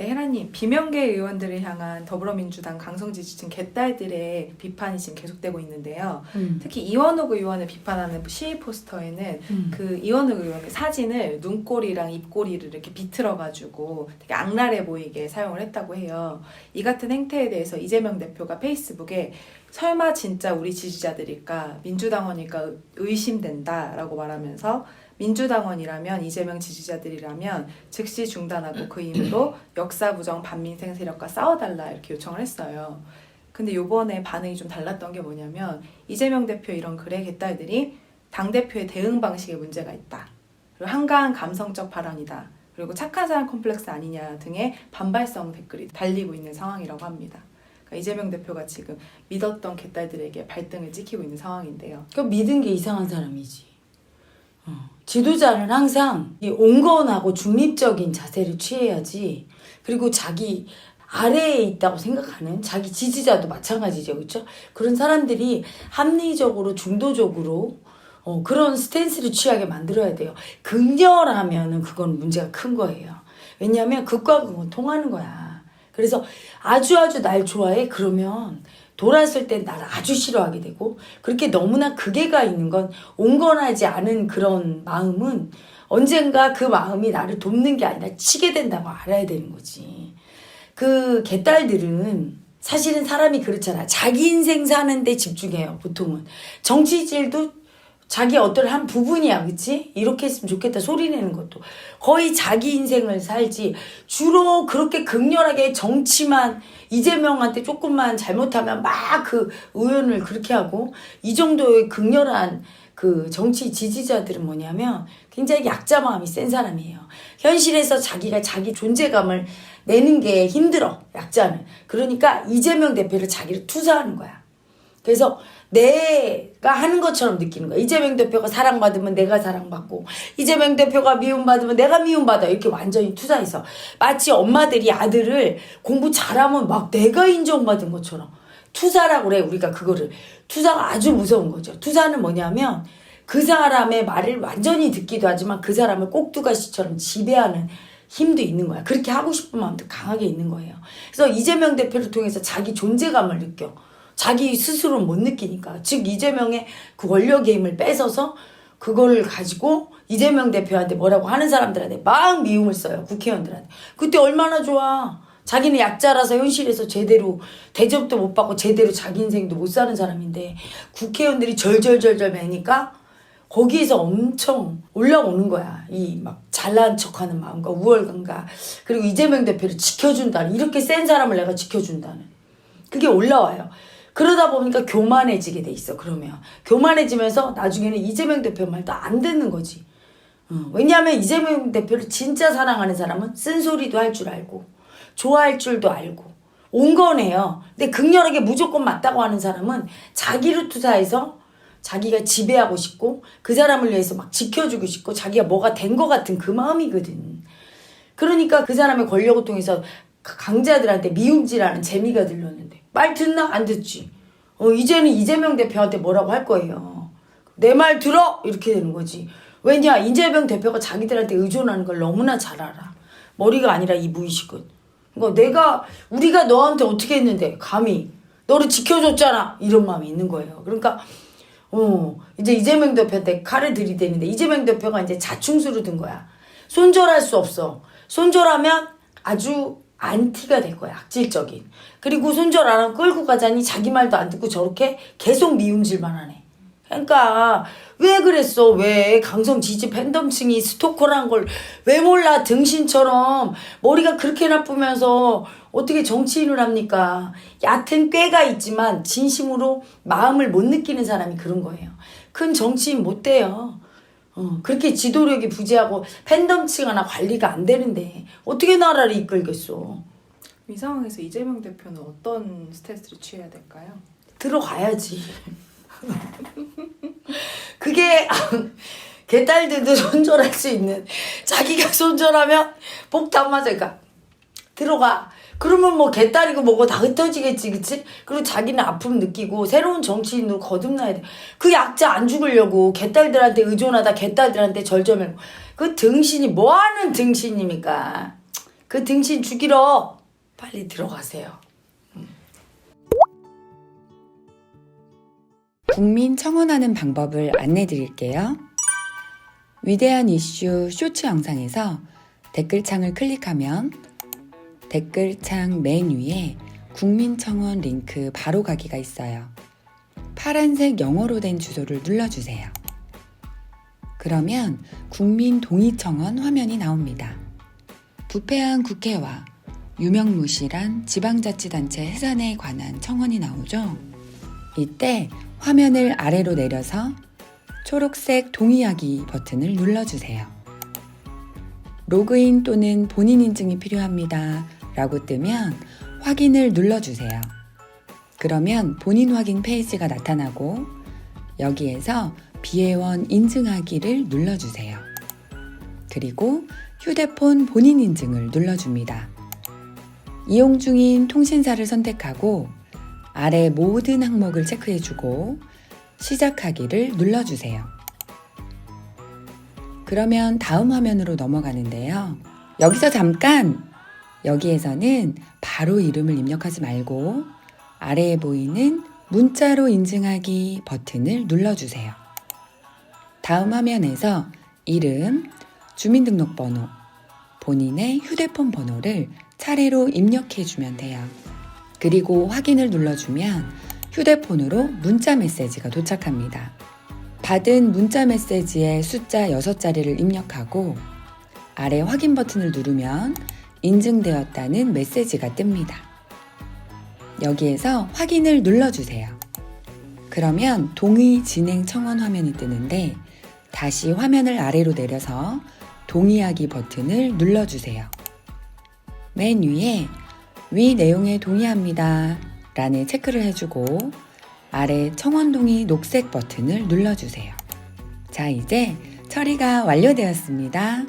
네, 혜라님, 비명계 의원들을 향한 더불어민주당 강성 지지층 개딸들의 비판이 지금 계속되고 있는데요. 음. 특히 이원욱 의원을 비판하는 시위 포스터에는 음. 그 이원욱 의원의 사진을 눈꼬리랑 입꼬리를 이렇게 비틀어가지고 되게 악랄해 보이게 사용을 했다고 해요. 이 같은 행태에 대해서 이재명 대표가 페이스북에 설마 진짜 우리 지지자들일까 민주당원일까 의- 의심된다라고 말하면서 민주당원이라면 이재명 지지자들이라면 즉시 중단하고 그 힘으로 역사 부정 반민생 세력과 싸워달라 이렇게 요청을 했어요. 근데 요번에 반응이 좀 달랐던 게 뭐냐면 이재명 대표 이런 글의 개딸들이 당대표의 대응 방식에 문제가 있다. 그리고 한가한 감성적 발언이다. 그리고 착한 사람 콤플렉스 아니냐 등의 반발성 댓글이 달리고 있는 상황이라고 합니다. 그러니까 이재명 대표가 지금 믿었던 개딸들에게 발등을 찍히고 있는 상황인데요. 그 믿은 게 이상한 사람이지. 어. 지도자는 항상 이 온건하고 중립적인 자세를 취해야지. 그리고 자기 아래에 있다고 생각하는 자기 지지자도 마찬가지죠. 그렇죠? 그런 사람들이 합리적으로 중도적으로 어, 그런 스탠스를 취하게 만들어야 돼요. 극렬하면은 그건 문제가 큰 거예요. 왜냐하면 극과 극은 통하는 거야. 그래서 아주 아주 날 좋아해 그러면 돌았을 때 나를 아주 싫어하게 되고 그렇게 너무나 극애가 있는 건 온건하지 않은 그런 마음은 언젠가 그 마음이 나를 돕는 게 아니라 치게 된다고 알아야 되는 거지. 그 개딸들은 사실은 사람이 그렇잖아. 자기 인생 사는데 집중해요, 보통은. 정치질도 자기 어떤 한 부분이야, 그치? 이렇게 했으면 좋겠다 소리 내는 것도. 거의 자기 인생을 살지. 주로 그렇게 극렬하게 정치만 이재명한테 조금만 잘못하면 막 그 의원을 그렇게 하고 이 정도의 극렬한 그 정치 지지자들은 뭐냐면 굉장히 약자 마음이 센 사람이에요. 현실에서 자기가 자기 존재감을 내는 게 힘들어, 약자는. 그러니까 이재명 대표를 자기를 투사하는 거야. 그래서 내가 하는 것처럼 느끼는 거야. 이재명 대표가 사랑받으면 내가 사랑받고, 이재명 대표가 미움받으면 내가 미움받아. 이렇게 완전히 투사해서. 마치 엄마들이 아들을 공부 잘하면 막 내가 인정받은 것처럼. 투사라고 그래, 우리가 그거를. 투사가 아주 무서운 거죠. 투사는 뭐냐면, 그 사람의 말을 완전히 듣기도 하지만 그 사람을 꼭두가시처럼 지배하는 힘도 있는 거야. 그렇게 하고 싶은 마음도 강하게 있는 거예요. 그래서 이재명 대표를 통해서 자기 존재감을 느껴. 자기 스스로는 못 느끼니까. 즉, 이재명의 그 권력의 힘을 뺏어서 그걸 가지고 이재명 대표한테 뭐라고 하는 사람들한테 막 미움을 써요. 국회의원들한테. 그때 얼마나 좋아. 자기는 약자라서 현실에서 제대로 대접도 못 받고 제대로 자기 인생도 못 사는 사람인데 국회의원들이 절절절절 매니까 거기에서 엄청 올라오는 거야. 이 막 잘난 척하는 마음과 우월감과 그리고 이재명 대표를 지켜준다는 이렇게 센 사람을 내가 지켜준다는 그게 올라와요. 그러다 보니까 교만해지게 돼 있어. 그러면 교만해지면서 나중에는 이재명 대표 말도 안 듣는 거지. 어, 왜냐하면 이재명 대표를 진짜 사랑하는 사람은 쓴소리도 할 줄 알고 좋아할 줄도 알고 온건해요. 근데 극렬하게 무조건 맞다고 하는 사람은 자기를 투사해서 자기가 지배하고 싶고 그 사람을 위해서 막 지켜주고 싶고 자기가 뭐가 된 것 같은 그 마음이거든. 그러니까 그 사람의 권력을 통해서 강자들한테 미움질하는 재미가 들렸는데 말 듣나 안 듣지. 어 이제는 이재명 대표한테 뭐라고 할 거예요. 내 말 들어 이렇게 되는 거지. 왜냐 이재명 대표가 자기들한테 의존하는 걸 너무나 잘 알아. 머리가 아니라 이 무의식은. 그러니까 내가 우리가 너한테 어떻게 했는데 감히 너를 지켜줬잖아 이런 마음이 있는 거예요. 그러니까 어 이제 이재명 대표한테 칼을 들이대는데 이재명 대표가 이제 자충수로 든 거야. 손절할 수 없어. 손절하면 아주 안티가 될 거야. 악질적인. 그리고 손절 안 하면 끌고 가자니 자기 말도 안 듣고 저렇게 계속 미움질만 하네. 그러니까 왜 그랬어? 왜 강성 지지 팬덤층이 스토커란 걸 왜 몰라? 등신처럼 머리가 그렇게 나쁘면서 어떻게 정치인을 합니까? 얕은 꾀가 있지만 진심으로 마음을 못 느끼는 사람이 그런 거예요. 큰 정치인 못 돼요. 어, 그렇게 지도력이 부재하고 팬덤층 하나 관리가 안 되는데 어떻게 나라를 이끌겠어? 이 상황에서 이재명 대표는 어떤 스탠스를 취해야 될까요? 들어가야지. 그게 개딸들도 손절할 수 있는 자기가 손절하면 폭탄 맞으니까 들어가. 그러면 뭐 개딸이고 뭐고 다 흩어지겠지, 그치? 그리고 자기는 아픔 느끼고 새로운 정치인으로 거듭나야 돼. 그 약자 안 죽으려고 개딸들한테 의존하다 개딸들한테 절절매고 그 등신이 뭐 하는 등신입니까? 그 등신 죽이러 빨리 들어가세요. 국민 청원하는 방법을 안내 드릴게요. 위대한 이슈 쇼츠 영상에서 댓글창을 클릭하면 댓글창 맨 위에 국민 청원 링크 바로 가기가 있어요. 파란색 영어로 된 주소를 눌러주세요. 그러면 국민 동의 청원 화면이 나옵니다. 부패한 국회와 유명무실한 지방자치단체 해산에 관한 청원이 나오죠. 이때 화면을 아래로 내려서 초록색 동의하기 버튼을 눌러주세요. 로그인 또는 본인 인증이 필요합니다. 라고 뜨면 확인을 눌러주세요. 그러면 본인 확인 페이지가 나타나고 여기에서 비회원 인증하기를 눌러주세요. 그리고 휴대폰 본인 인증을 눌러줍니다. 이용 중인 통신사를 선택하고 아래 모든 항목을 체크해주고 시작하기를 눌러주세요. 그러면 다음 화면으로 넘어가는데요. 여기서 잠깐! 여기에서는 바로 이름을 입력하지 말고 아래에 보이는 문자로 인증하기 버튼을 눌러주세요. 다음 화면에서 이름, 주민등록번호, 본인의 휴대폰 번호를 차례로 입력해 주면 돼요. 그리고 확인을 눌러주면 휴대폰으로 문자 메시지가 도착합니다. 받은 문자 메시지의 숫자 6자리를 입력하고 아래 확인 버튼을 누르면 인증되었다는 메시지가 뜹니다. 여기에서 확인을 눌러주세요. 그러면 동의 진행 청원 화면이 뜨는데 다시 화면을 아래로 내려서 동의하기 버튼을 눌러주세요. 맨 위에 위 내용에 동의합니다. 라는 체크를 해주고 아래 청원 동의 녹색 버튼을 눌러주세요. 자, 이제 처리가 완료되었습니다.